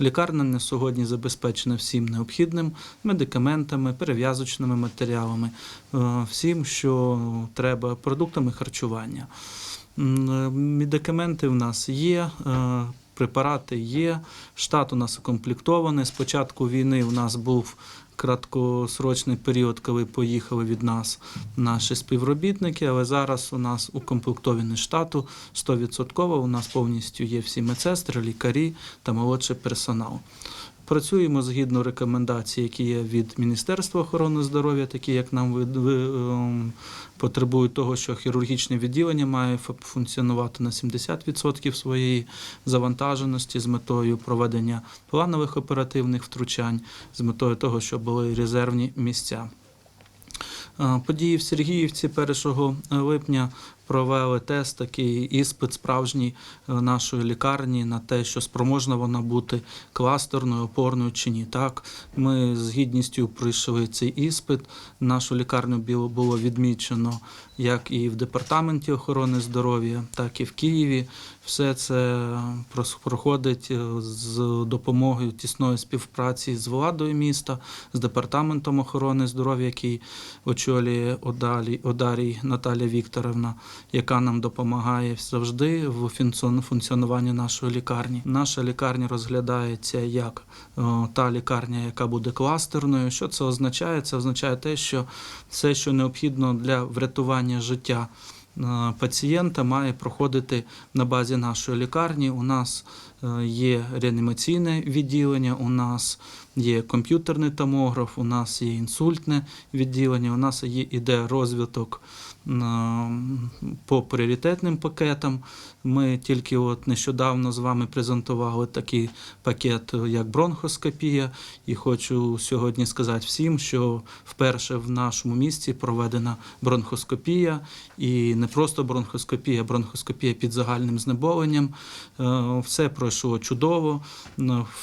Лікарня на сьогодні забезпечена всім необхідним медикаментами, перев'язочними матеріалами, е, всім, що треба, продуктами харчування. Е, Медикаменти в нас є, е, препарати є, штат у нас укомплектований. З початку війни у нас був краткосрочний період, коли поїхали від нас наші співробітники, але зараз у нас укомплектований штату 100%. У нас повністю є всі медсестри, лікарі та молодший персонал. Працюємо згідно рекомендацій, які є від Міністерства охорони здоров'я, такі як нам ем, потребують того, що хірургічне відділення має функціонувати на 70% своєї завантаженості з метою проведення планових оперативних втручань, з метою того, щоб були резервні місця. Е, Події в Сергіївці 1 липня провели тест, такий іспит справжній е, нашої лікарні на те, що спроможна вона бути кластерною, опорною чи ні. Так, ми з гідністю пройшли цей іспит. Нашу лікарню було- було відмічено як і в департаменті охорони здоров'я, так і в Києві. Все це проходить е, з допомогою тісної співпраці з владою міста, з департаментом охорони здоров'я, який очолює Одарій Наталія Вікторовна, яка нам допомагає завжди в функціонуванні нашої лікарні. Наша лікарня розглядається як е, та лікарня, яка буде кластерною. Що це означає? Це означає те, що все, що необхідно для врятування життя е, пацієнта, має проходити на базі нашої лікарні. У нас е, є реанімаційне відділення, у нас є комп'ютерний томограф, у нас є інсультне відділення, у нас є іде розвиток по пріоритетним пакетам. Ми тільки от нещодавно з вами презентували такий пакет, як бронхоскопія, і хочу сьогодні сказати всім, що вперше в нашому місті проведена бронхоскопія, і не просто бронхоскопія, бронхоскопія під загальним знеболенням. Е, Все пройшло чудово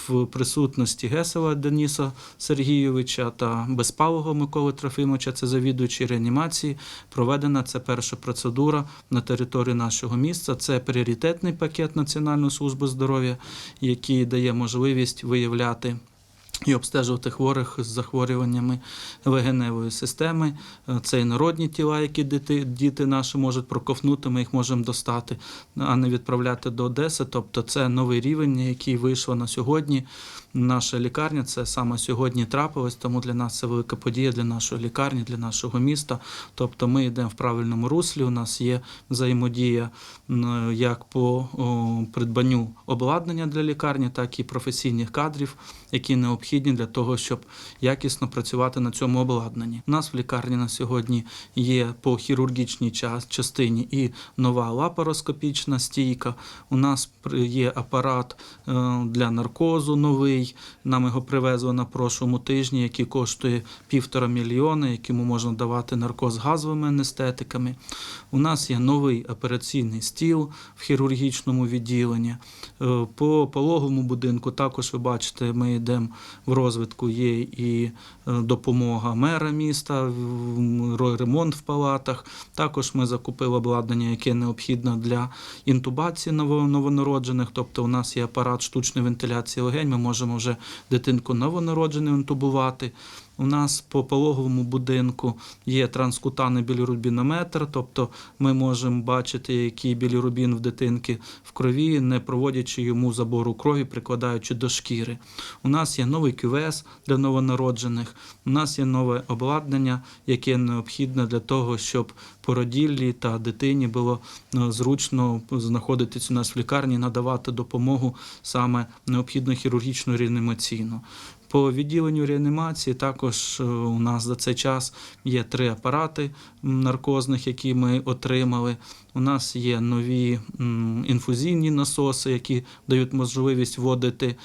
в присутності Гесела Дениса Сергійовича та Безпалого Миколи Трофимовича, це завідуючий реанімації. Проведена це перша процедура на території нашого міста. Це пріоритетний пакет Національної служби здоров'я, який дає можливість виявляти. І обстежувати хворих з захворюваннями легеневої системи. Це і народні тіла, які діти, діти наші можуть проковнути, ми їх можемо достати, а не відправляти до Одеси. Тобто це новий рівень, який вийшла на сьогодні. Наша лікарня це саме сьогодні трапилось, тому для нас це велика подія для нашої лікарні, для нашого міста. Тобто ми йдемо в правильному руслі. У нас є взаємодія як по придбанню обладнання для лікарні, так і професійних кадрів, які необхідні для того, щоб якісно працювати на цьому обладнанні. У нас в лікарні на сьогодні є по хірургічній час- частині і нова лапароскопічна стійка. У нас є апарат е, для наркозу новий. Нам його привезли на прошлому тижні, який коштує півтора мільйона, якому можна давати наркоз газовими анестетиками. У нас є новий операційний стіл в хірургічному відділенні. Е, По пологовому будинку також ви бачите, ми йдемо в розвитку. Є і е, допомога мера міста, ремонт в палатах. Також ми закупили обладнання, яке необхідно для інтубації новонароджених. Тобто, у нас є апарат штучної вентиляції легень. Ми можемо вже дитинку новонароджену інтубувати. У нас по пологовому будинку є транскутаний білірубінометр, тобто ми можемо бачити, який білірубін в дитинки в крові, не проводячи йому забору крові, прикладаючи до шкіри. У нас є новий кювес для новонароджених. У нас є нове обладнання, яке необхідне для того, щоб породіллі та дитині було е, зручно знаходитися у нас в лікарні, надавати допомогу саме необхідну хірургічну реанімаційну. По відділенню реанімації також е, у нас за цей час є три апарати наркозних, які ми отримали. У нас є нові інфузійні насоси, які дають можливість вводити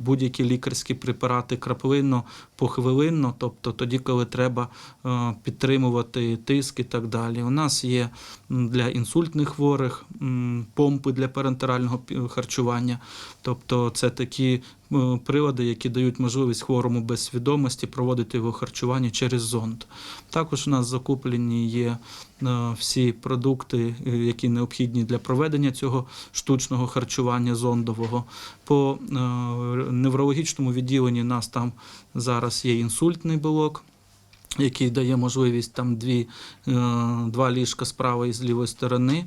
будь-які лікарські препарати краплинно, похвилинно, тобто тоді, коли треба е, підтримувати тиск і так далі. У нас є для інсультних хворих помпи для парентерального харчування, тобто це такі прилади, які дають можливість хворому без свідомості проводити його харчування через зонд. Також у нас закуплені є е, всі продукти, е, які необхідні для проведення цього штучного харчування зондового. По е, неврологічному відділенні нас там зараз є інсультний блок. Який дає можливість там дві, е, два ліжка з правої і з лівої сторони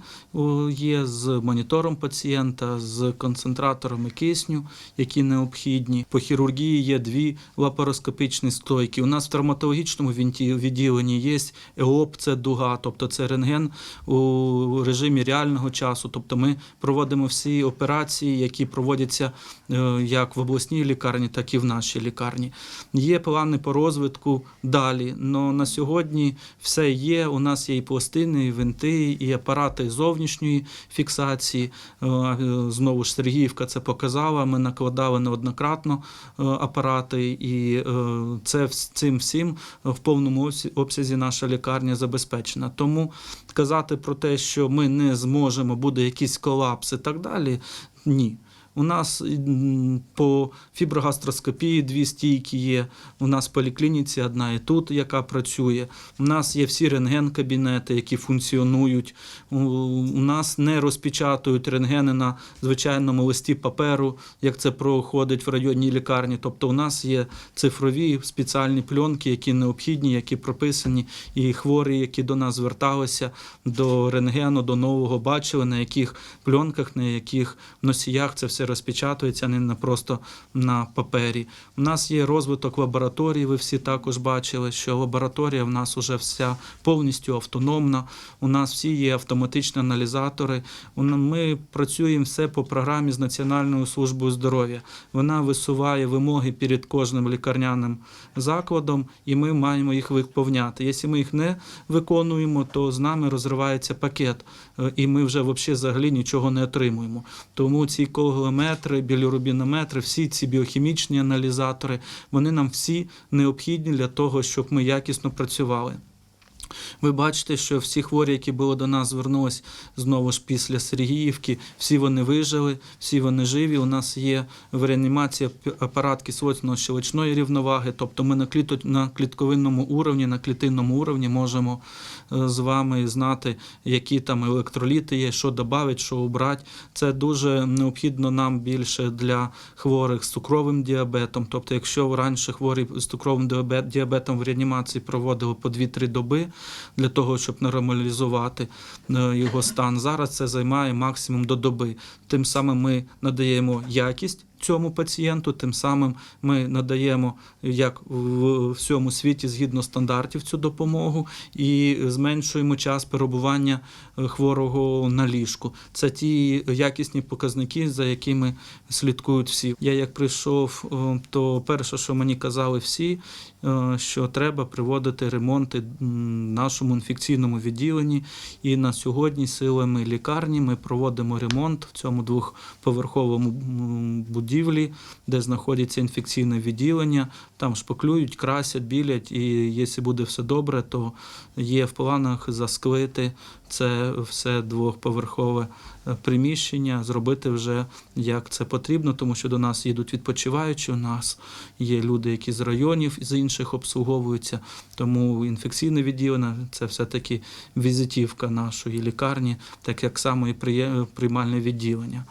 є з монітором пацієнта, з концентраторами кисню, які необхідні. По хірургії є дві лапароскопічні стойки. У нас в травматологічному відділенні є ЕОП, це дуга, тобто це рентген у режимі реального часу. Тобто ми проводимо всі операції, які проводяться е, як в обласній лікарні, так і в нашій лікарні. Є плани по розвитку далі. Но на сьогодні все є. У нас є і пластини, і винти, і апарати зовнішньої фіксації. Е, Знову ж Сергіївка це показала. Ми накладали неоднократно е, апарати, і е, це цим всім в повному обсязі наша лікарня забезпечена. Тому казати про те, що ми не зможемо, буде якийсь колапс і так далі. Ні. У нас по фіброгастроскопії дві стійки є. У нас в поліклініці одна і тут, яка працює. У нас є всі рентген-кабінети, які функціонують. У, нас не розпечатують рентгени на звичайному листі паперу, як це проходить в районній лікарні. Тобто, у нас є цифрові спеціальні пленки, які необхідні, які прописані, і хворі, які до нас зверталися до рентгену, до нового, бачили, на яких пленках, на яких носіях це все розпечатується, а не просто на папері. У нас є розвиток лабораторії. Ви всі також бачили, що лабораторія в нас вже вся повністю автономна. У нас всі є автоматичні аналізатори. Ми працюємо все по програмі з Національною службою здоров'я. Вона висуває вимоги перед кожним лікарняним закладом, і ми маємо їх виповняти. Якщо ми їх не виконуємо, то з нами розривається пакет, е, і ми вже взагалі нічого не отримуємо. Тому ці коглометри, білірубінометри, всі ці біохімічні аналізатори, вони нам всі необхідні для того, щоб ми якісно працювали. Ви бачите, що всі хворі, які були до нас, звернулись знову ж після Сергіївки, всі вони вижили, всі вони живі. У нас є в реанімації ап- апарат кислотно-щелочної рівноваги, тобто ми на, кліто, на клітковинному уровні, на клітинному уровні можемо е, з вами знати, які там електроліти є, що додати, що обрати. Це дуже необхідно нам більше для хворих з цукровим діабетом. Тобто, якщо раніше хворі з цукровим діабетом в реанімації проводили по 2-3 доби для того, щоб нормалізувати е, його стан, зараз це займає максимум до доби. Тим самим ми надаємо якість. Цьому пацієнту, тим самим ми надаємо як в всьому світі згідно стандартів цю допомогу і зменшуємо час перебування е, хворого на ліжку. Це ті якісні показники, за якими слідкують всі. Я як прийшов, е, то перше, що мені казали всі, е, що треба приводити ремонти в нашому інфекційному відділенні. І на сьогодні силами лікарні ми проводимо ремонт в цьому двохповерховому м, будівлі, де знаходиться інфекційне відділення. Там шпаклюють, красять, білять, і якщо буде все добре, то є в планах засклити це все двохповерхове е, приміщення, зробити вже як це потрібно, тому що до нас їдуть відпочиваючі. У нас є люди, які з районів з інших обслуговуються. Тому інфекційне відділення це все-таки візитівка нашої лікарні, так як само і приймальне відділення.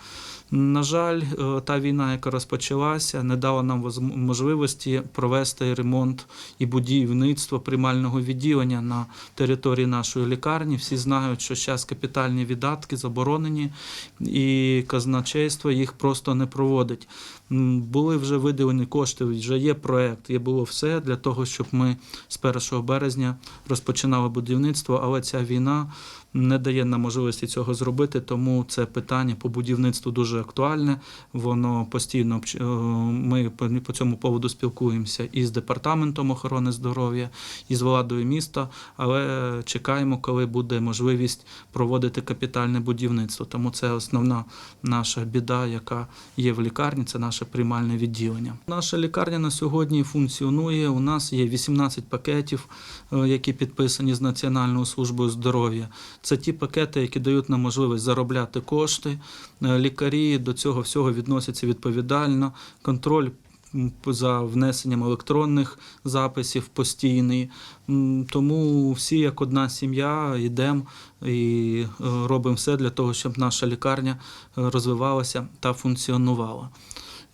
На жаль, е, та війна, яка розпочалася, не дала нам можливості провести ремонт і будівництво приймального відділення на території нашої лікарні. Всі знають, що зараз капітальні видатки заборонені, і казначейство їх просто не проводить. Були вже виділені кошти, вже є проект, є було все для того, щоб ми з 1 березня розпочинали будівництво, але ця війна не дає нам можливості цього зробити, тому це питання по будівництву дуже актуальне. Воно постійно е, ми по- цьому поводу спілкуємося і з департаментом охорони здоров'я, і з владою міста, але чекаємо, коли буде можливість проводити капітальне будівництво. Тому це основна наша біда, яка є в лікарні. Це наше приймальне відділення. Наша лікарня на сьогодні функціонує. У нас є 18 пакетів, е, які підписані з Національною службою здоров'я. Це ті пакети, які дають нам можливість заробляти кошти. Е, Лікарі до цього всього відносяться відповідально. Контроль за внесенням електронних записів постійний. Тому всі, як одна сім'я, йдемо і е, робимо все для того, щоб наша лікарня е, розвивалася та функціонувала.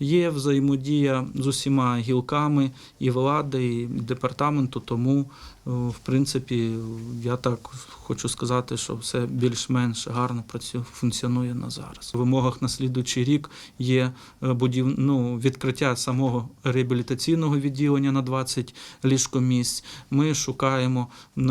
Є взаємодія з усіма гілками і влади, і департаменту, тому, в принципі, я так хочу сказати, що все більш-менш гарно працює, функціонує на зараз. У вимогах на слідуючий рік є е, будів... ну, відкриття самого реабілітаційного відділення на 20 ліжкомісць. Ми шукаємо е,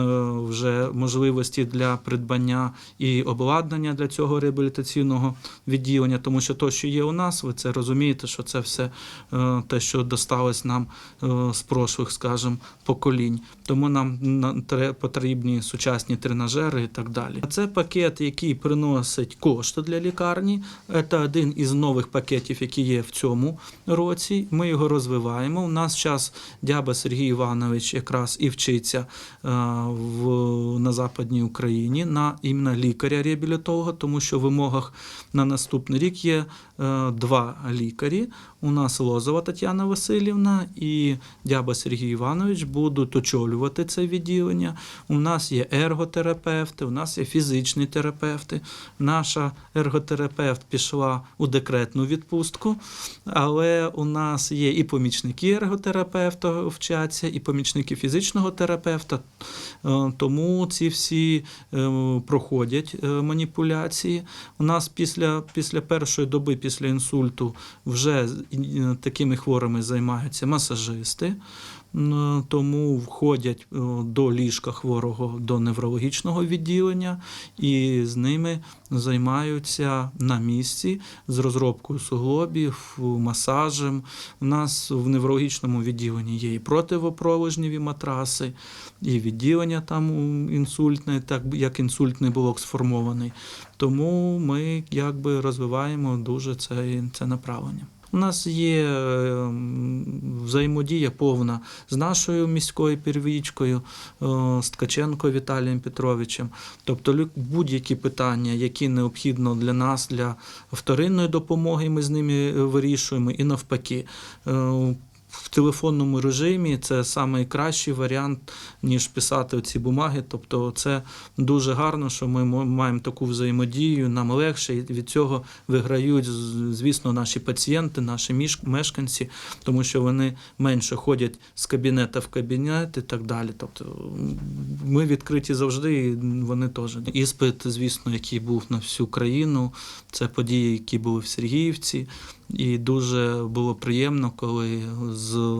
вже можливості для придбання і обладнання для цього реабілітаційного відділення, тому що то, що є у нас, ви це розумієте, що це все е, те, що досталось нам е, з прошлих, скажімо, поколінь. Тому нам потрібні сучасні тренажери і так далі. Це пакет, який приносить кошти для лікарні. Це один із нових пакетів, які є в цьому році. Ми його розвиваємо. У нас зараз дяба Сергій Іванович якраз і вчиться е, в, на Западній Україні на іменно лікаря реабілітолога, тому що в вимогах на наступний рік є два лікарі. У нас Лозова Тетяна Васильівна і Дяба Сергій Іванович будуть очолювати це відділення. У нас є ерготерапевти, у нас є фізичні терапевти. Наша ерготерапевт пішла у декретну відпустку, але у нас є і помічники ерготерапевта вчаться, і помічники фізичного терапевта. Е, Тому ці всі е, проходять е, маніпуляції. У нас після, після першої доби, після інсульту, вже такими хворими займаються масажисти. Тому входять е, до ліжка хворого до неврологічного відділення і з ними займаються на місці з розробкою суглобів, масажем. У нас в неврологічному відділенні є і противопролежневі матраси, і відділення там інсультне, так як інсультний блок сформований. Тому ми якби розвиваємо дуже це, це направлення. У нас є е, взаємодія повна з нашою міською первічкою, е, з Ткаченко Віталієм Петровичем. Тобто будь-які питання, які необхідно для нас, для вторинної допомоги, ми з ними е, вирішуємо і навпаки. В телефонному режимі це найкращий варіант, ніж писати ці бумаги. Тобто, це дуже гарно, що ми мо- маємо таку взаємодію, нам легше, і від цього виграють, звісно, наші пацієнти, наші мешканці, тому що вони менше ходять з кабінета в кабінет і так далі. Тобто ми відкриті завжди, і вони теж. Іспит, звісно, який був на всю країну, це події, які були в Сергіївці. І дуже було приємно, коли з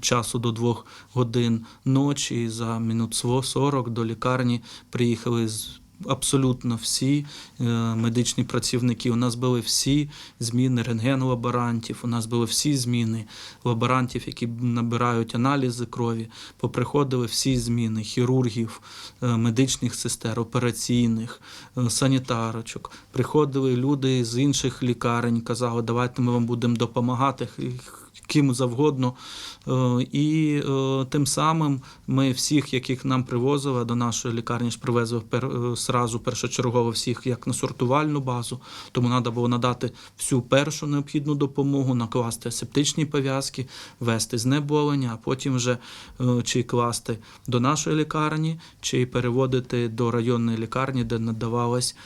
часу до двох годин ночі за мінут сво- 40 до лікарні приїхали з. Абсолютно всі е, медичні працівники. У нас були всі зміни рентген-лаборантів, у нас були всі зміни лаборантів, які набирають аналізи крові. Поприходили всі зміни хірургів, е, медичних сестер, операційних, е, санітарочок. Приходили люди з інших лікарень, казали, давайте ми вам будемо допомагати. Ким завгодно, Е, і е, тим самим ми всіх, яких нам привозили до нашої лікарні, ж привезли пер, е, першочергово всіх як на сортувальну базу. Тому треба було надати всю першу необхідну допомогу, накласти септичні пов'язки, вести знеболення, а потім вже чи класти до нашої лікарні, чи переводити до районної лікарні, де надавалась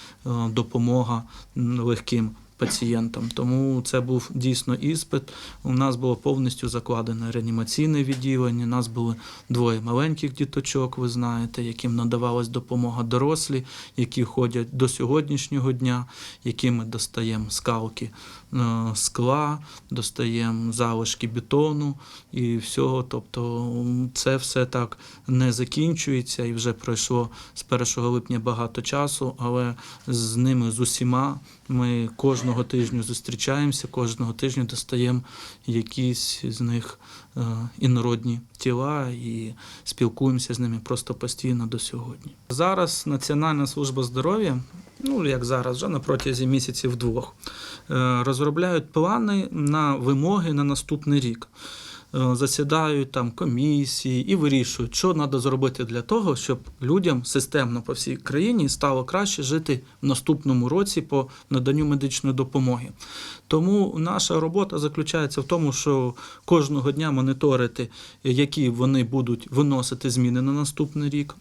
допомога легким пацієнтам. Тому це був дійсно іспит. У нас було повністю закладене реанімаційне відділення. У нас були двоє маленьких діточок, ви знаєте, яким надавалась допомога дорослі, які ходять до сьогоднішнього дня, яким ми достаємо скалки е, скла, достаємо залишки бетону і всього. Тобто це все так не закінчується і вже пройшло з 1 липня багато часу, але з ними з усіма ми кожного тижня зустрічаємося, кожного тижня достаємо якісь з них е, інородні тіла і спілкуємося з ними просто постійно до сьогодні. Зараз Національна служба здоров'я, ну як зараз, вже на протязі місяців двох, е, розробляють плани на вимоги на наступний рік. Е, засідають там комісії і вирішують, що треба зробити для того, щоб людям системно по всій країні стало краще жити в наступному році по наданню медичної допомоги. Тому наша робота заключається в тому, що кожного дня моніторити, які вони будуть виносити зміни на наступний рік.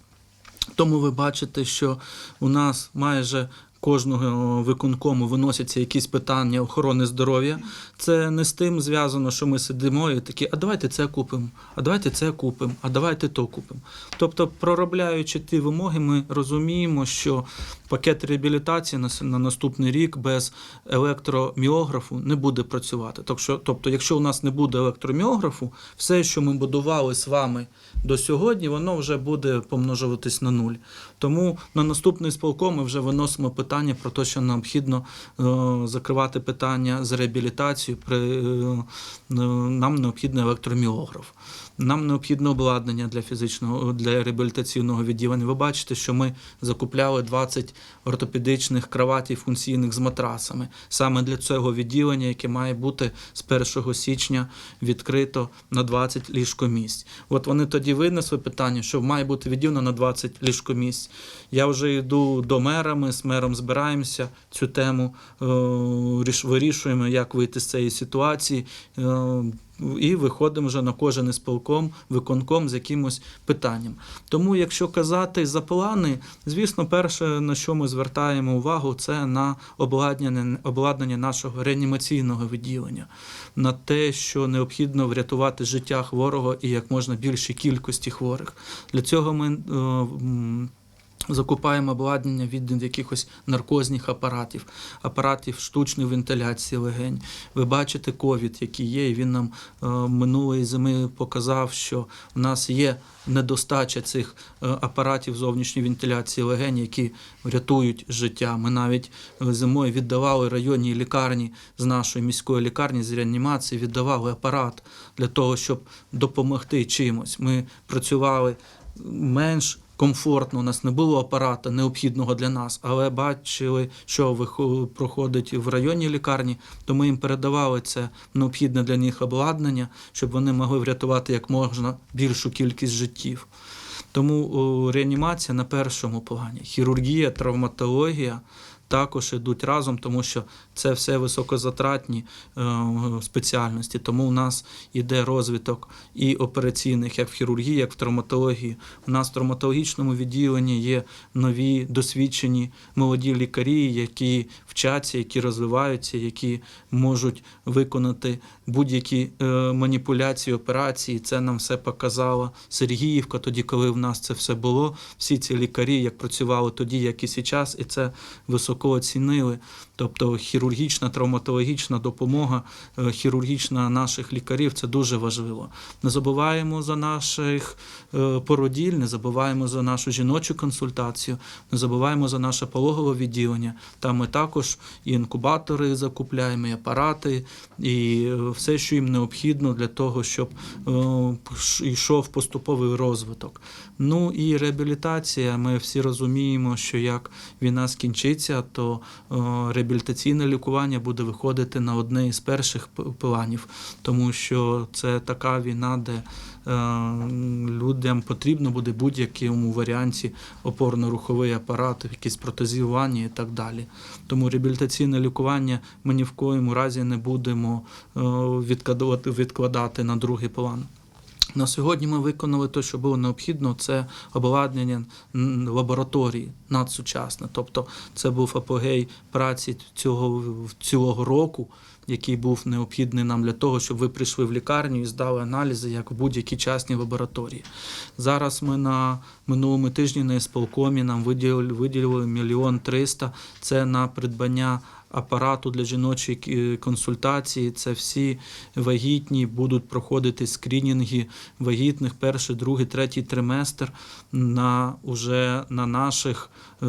Тому ви бачите, що у нас майже кожного виконкому виносяться якісь питання охорони здоров'я. Це не з тим зв'язано, що ми сидимо і такі, а давайте це купимо, а давайте це купимо, а давайте то купимо. Тобто, проробляючи ті вимоги, ми розуміємо, що пакет реабілітації на, наступний рік без електроміографу не буде працювати. Тобто, якщо у нас не буде електроміографу, все, що ми будували з вами до сьогодні, воно вже буде помножуватись на нуль. Тому на наступний сполком ми вже виносимо питання про те, що необхідно е, закривати питання з реабілітацією. При, е, е, нам необхідний електроміограф. Нам необхідне обладнання для фізичного для реабілітаційного відділення. Ви бачите, що ми закупляли 20 ортопедичних кроватей функційних з матрасами саме для цього відділення, яке має бути з 1 січня відкрито на 20 ліжкомісць. От вони тоді винесли питання, що має бути відділено на 20 ліжкомісць. Я вже йду до мера, ми з мером збираємося цю тему, е, ріш- вирішуємо, як вийти з цієї ситуації. Е, і виходимо вже на кожен із полком, виконком з якимось питанням. Тому, якщо казати за плани, звісно, перше, на що ми звертаємо увагу, це на обладнання, обладнання нашого реанімаційного відділення, на те, що необхідно врятувати життя хворого і як можна більшій кількості хворих. Для цього ми. Закупаємо обладнання від якихось наркозних апаратів, апаратів штучної вентиляції легень. Ви бачите ковід, який є, і він нам е, минулої зими показав, що в нас є недостача цих е, апаратів зовнішньої вентиляції легень, які врятують життя. Ми навіть е, зимою віддавали районній лікарні з нашої міської лікарні з реанімації, віддавали апарат для того, щоб допомогти чимось. Ми працювали менш комфортно, у нас не було апарата необхідного для нас, але бачили, що проходить в районній лікарні, то ми їм передавали це необхідне для них обладнання, щоб вони могли врятувати як можна більшу кількість життів. Тому реанімація на першому плані, хірургія, травматологія також йдуть разом, тому що це все високозатратні е, спеціальності. Тому у нас іде розвиток і операційних, як в хірургії, як в травматології. У нас в травматологічному відділенні є нові досвідчені молоді лікарі, які вчаться, які розвиваються, які можуть виконати будь-які е, маніпуляції, операції. Це нам все показала Сергіївка, тоді, коли в нас це все було. Всі ці лікарі, як працювали тоді, як і зараз, і це високо оцінили. Тобто хірургічна, травматологічна допомога, е, хірургічна наших лікарів це дуже важливо. Не забуваємо за наших е, породіль, не забуваємо за нашу жіночу консультацію, не забуваємо за наше пологове відділення. Там ми також і інкубатори закупляємо, і апарати, і е, все, що їм необхідно для того, щоб йшов поступовий розвиток. Ну і реабілітація. Ми всі розуміємо, що як війна скінчиться, то е, реабілітаційне лікування буде виходити на одне із перших планів, тому що це така війна, де е, людям потрібно буде будь-якому варіанті опорно-руховий апарат, якісь протезування і так далі. Тому реабілітаційне лікування ми ні в коєму разі не будемо е, відкладати, відкладати на другий план. На сьогодні ми виконали те, що було необхідно, це обладнання лабораторії надсучасне. Тобто це був апогей праці цього цілого року, який був необхідний нам для того, щоб ви прийшли в лікарню і здали аналізи, як в будь-якій частній лабораторії. Зараз ми на минулому тижні на ісполкомі нам виділили, виділили мільйон триста. Це на придбання апарату для жіночої е, консультації. Це всі вагітні будуть проходити скринінги вагітних перший, другий, третій триместр на уже на наших е,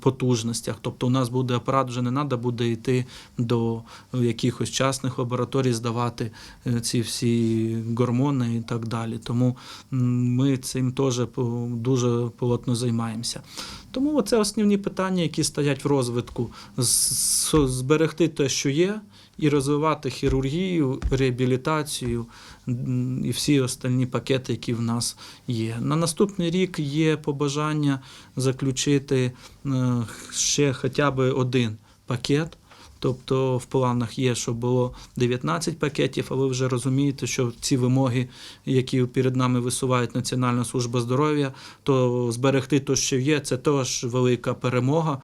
потужностях. Тобто у нас буде апарат, вже не треба буде йти до якихось частних лабораторій здавати е, ці всі гормони і так далі. Тому ми цим теж дуже плотно займаємося. Тому це основні питання, які стоять в розвитку: з- зберегти те, що є, і розвивати хірургію, реабілітацію і всі остальні пакети, які в нас є. На наступний рік є побажання заключити е, ще хоча б один пакет. Тобто в планах є, щоб було 19 пакетів, а ви вже розумієте, що ці вимоги, які перед нами висувають Національна служба здоров'я, то зберегти те, що є, це теж велика перемога.